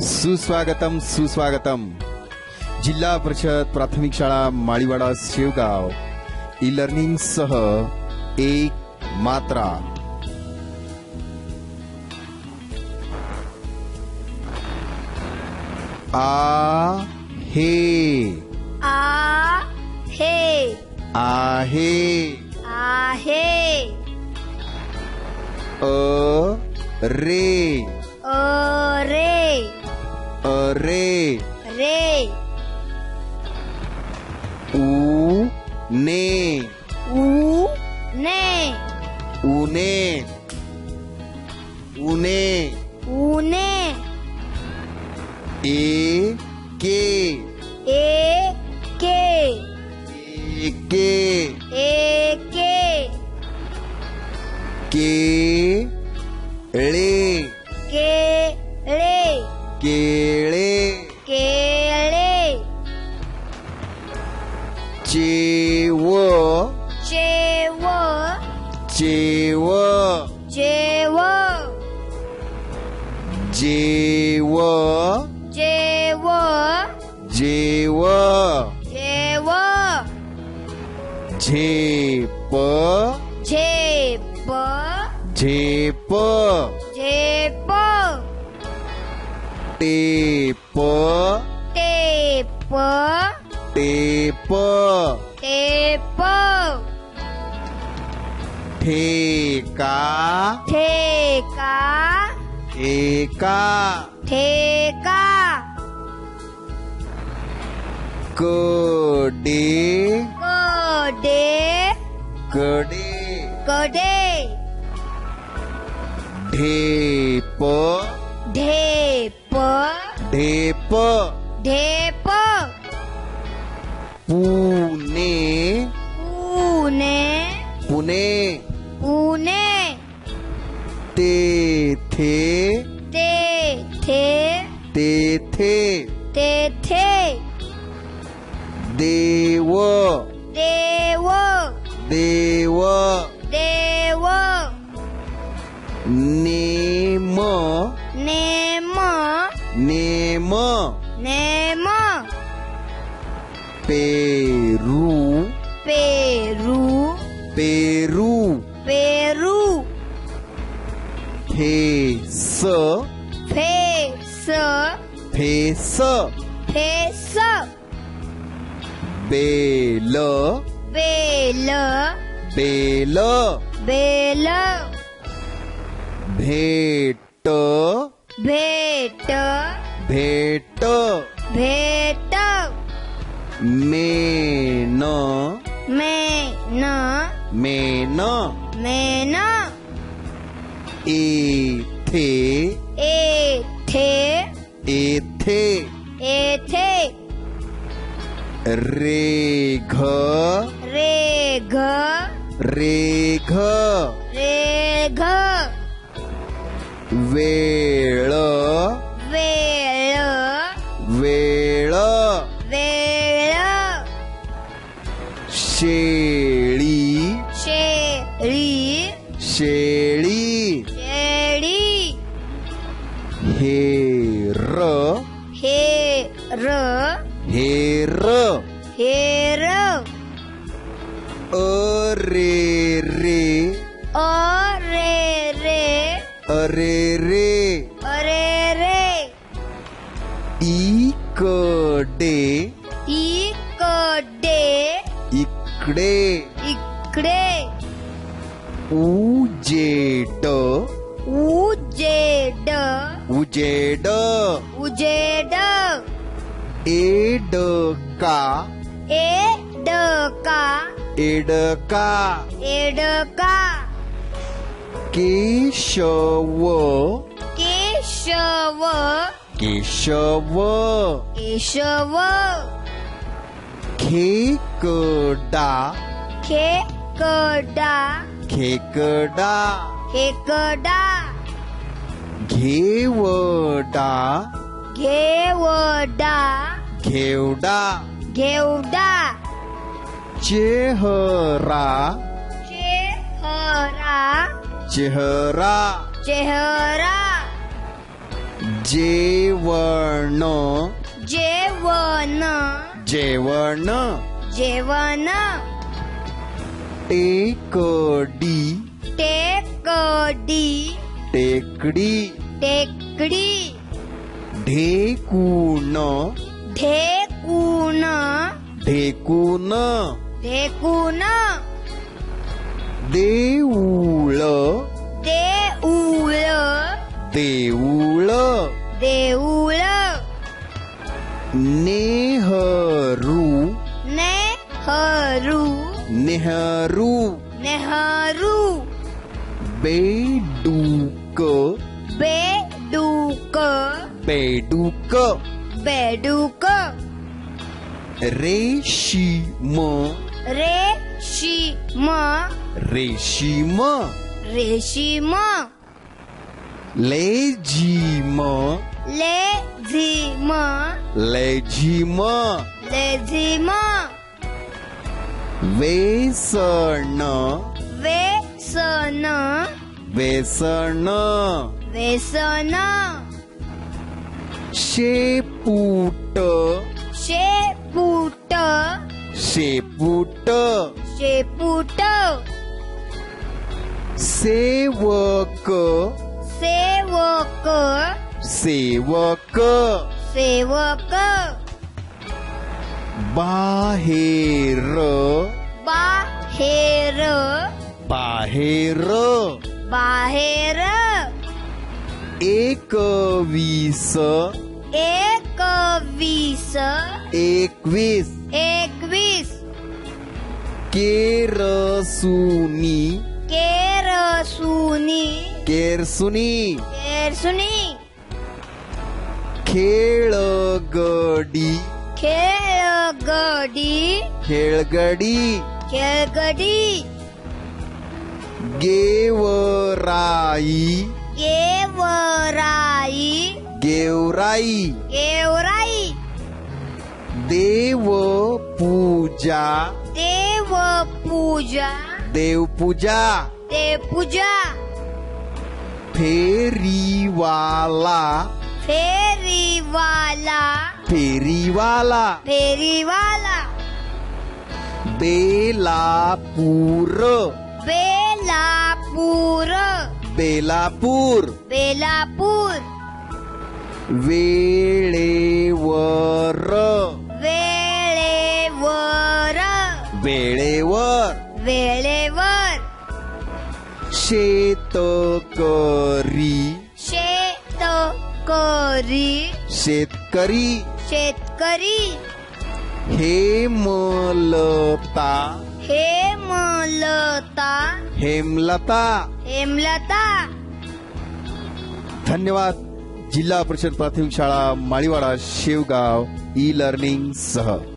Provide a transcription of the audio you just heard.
सुस्वागतम सुस्वागतम। जिल्हा परिषद प्राथमिक शाळा माळीवाडा शेवगाव. ई लर्निंग सह एक मात्रा. आ हे. आ हे. आहे. आहे अ रे अ रे. अरे रे। उ ने। उ ने। उने। उने। उने। ए के। ए के। ए Jiwo. Jiwo. Jiwo. Jiwo. Jiwo. Jiwo. Jiwo. Jiwo. Jipo. Jipo. Jipo. Jipo. Tipo. Tipo. Tipo. ठेका। ठेका। एका ठेका। कडे। कडे। कडे। कडे। ढेप। ढेप। ढेप। ढेप। पुणे ದೇವ ದೇವ ದೇವ ದೇವ ನೇಮ ನೇಮ ನೇಮ ನೇಮ ಪೇರು ಪೇರು ಪೇರು ಪೇರು ಫೇಸ ಫೇಸ ಫೇಸ बेल। बेल। बेल। बेल। भेट। भेट। भेट। भेट। मेन। मेन। मेन। मेन। इथे एथे। येथे एथे। रेघ रेघ रेघ रेघ वेळ वेळ वेळ वेळ शेळी शेळी शेळी रे। अरे रे रे। अरे रे अरे रे इकडे। इकडे। इकडे इकडे उजेड उजेड उजेड उजेड एडका एडका এডকা এডকা কেশব কেশব কেশব কেশব খেকডা খেকডা খেকডা খেকডা ঘেওডা ঘেওডা ঘেওডা ঘেওডা चेहरा चेहरा चेहरा चेहरा जेवण जेवण जेवण जेवण टेकडी टेकडी टेकडी टेकडी ढेकून ढेकून ढेकून ढेकून देऊळ। देऊळ। देऊळ। देऊळ। नेहरू। नेहरू। नेहरू। नेहरू। बेडूक। बेडूक। बेडूक। बेडूक। रेशीम। रेशीम। रेशीम। रेशीम। लेझिम लेझिम लेझिम लेझिम वेसण। वेसण। वेसन शेपूट शेपूट। शेपूट। शेपूट। सेवक। सेवक। सेवक। सेवक। बाहेर। बाहेर। बाहेर। बाहेर। एकवीस। एकवीस। एकवीस। एकवीस। केरसुनी केरसुनी केरसुनी केरसुनी खेळगडी खेळगडी खेळगडी खेळगडी गेवराई गेवराई गेवराई गेवराई देव पूजा देव पूजा देवपूजा. देवपूजा. फेरीवाला. फेरीवाला. फेरीवाला. फेरीवाला. बेलापूर. बेलापूर. बेलापूर. बेलापूर. वेळेवर. शेतकरी. शेतकरी. शेतकरी. शेतकरी. हेमलता हेमलता हेमलता. हेमलता. धन्यवाद. जिल्हा परिषद प्राथमिक शाळा माळीवाडा शेवगाव ई लर्निंग सह.